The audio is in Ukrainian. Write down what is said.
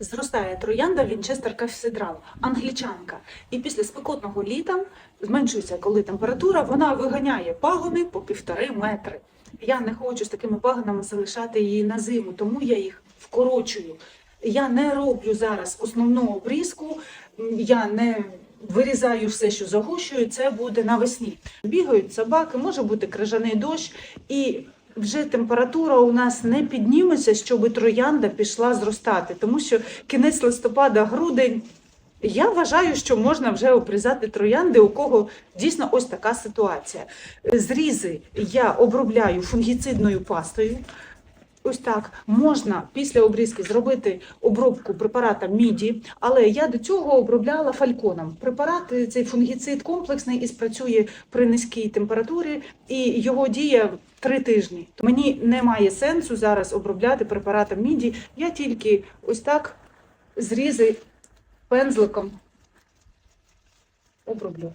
Зростає троянда Вінчестер Кафедрал, англічанка. І після спекотного літа зменшується, коли температура, вона виганяє пагони по півтори метри. Я не хочу з такими пагонами залишати її на зиму, тому я їх вкорочую. Я не роблю зараз основну обрізку, я не вирізаю все, що загущую, це буде навесні. Бігають собаки, може бути крижаний дощ, і вже температура у нас не підніметься, щоб троянда пішла зростати, тому що кінець листопада, грудень. Я вважаю, що можна вже обрізати троянди, у кого дійсно ось така ситуація. Зрізи я обробляю фунгіцидною пастою. Ось так можна після обрізки зробити обробку препарата міді, але я до цього обробляла фальконом. Препарат е, цей фунгіцид комплексний і спрацює при низькій температурі, і його дія три тижні. Мені немає сенсу зараз обробляти препаратом міді. Я тільки ось так зрізи пензликом оброблю.